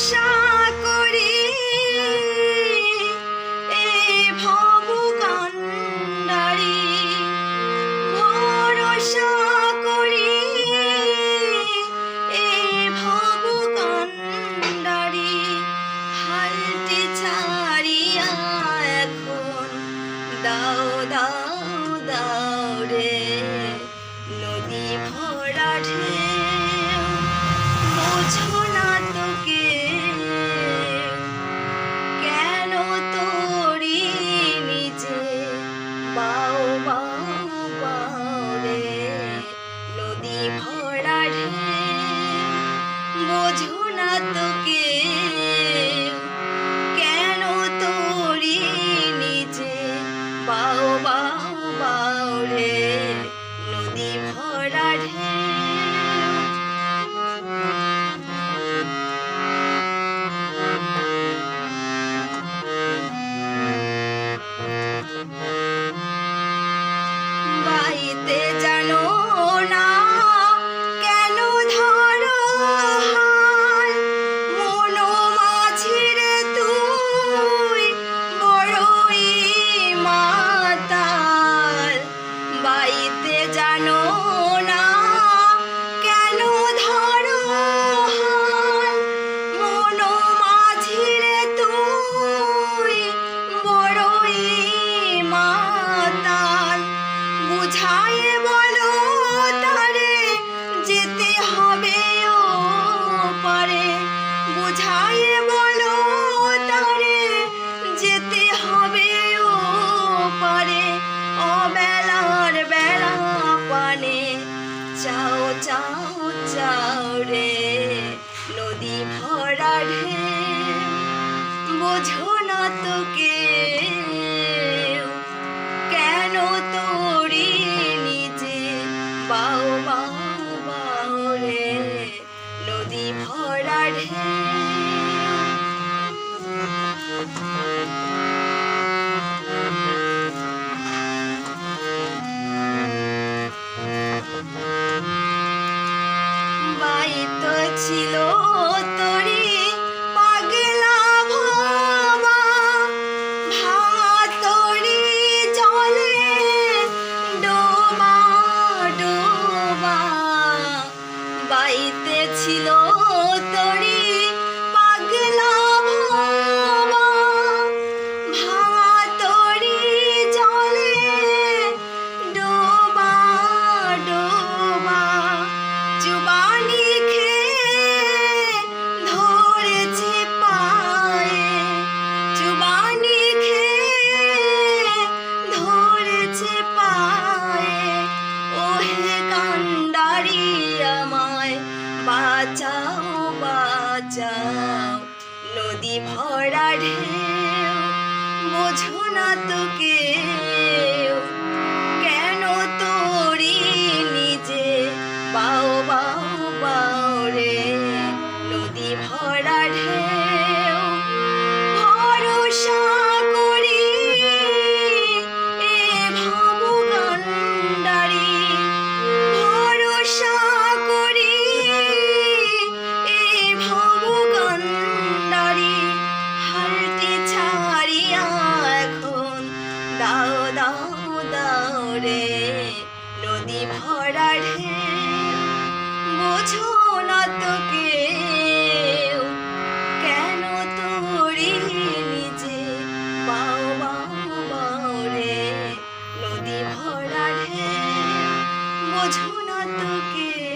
上。চাও যাও যাও রে নদী ভরা ঢে বোঝো না তোকে যাও নদী ভরা ঢেউ বোঝো না তোকে ভরা ঢেউ বোঝো কেন তোরি নিজে পাও বাউ রে নদী ভরা ঢেউ বোঝো তোকে